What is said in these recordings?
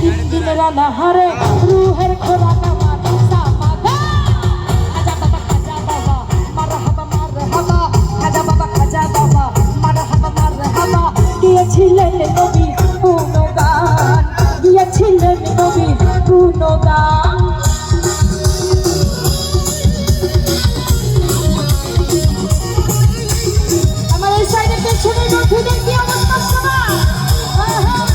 দিন রানা হারে রুহের খোরা গিয়েছিলেন নবী কোনো গান গিয়েছিলেন নবী কোনো গান আমার এই সাইডে পেছনে নথিদের কি অবস্থা সবার? হ্যাঁ, হ্যাঁ।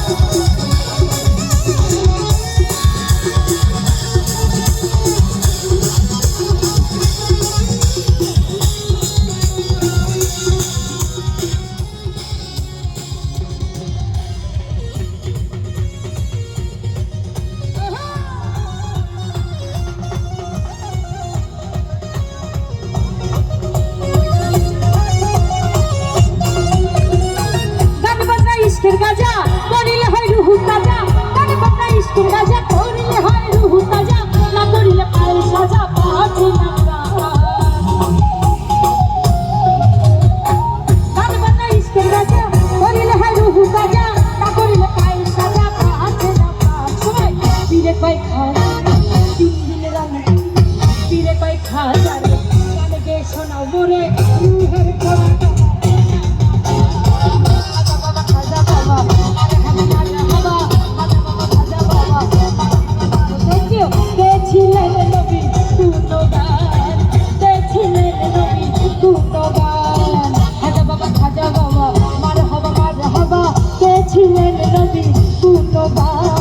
গুণগান খাজা বাবা খাজা বাবা মার হবা মার হবা কে ছিলেন নবী? গুণগান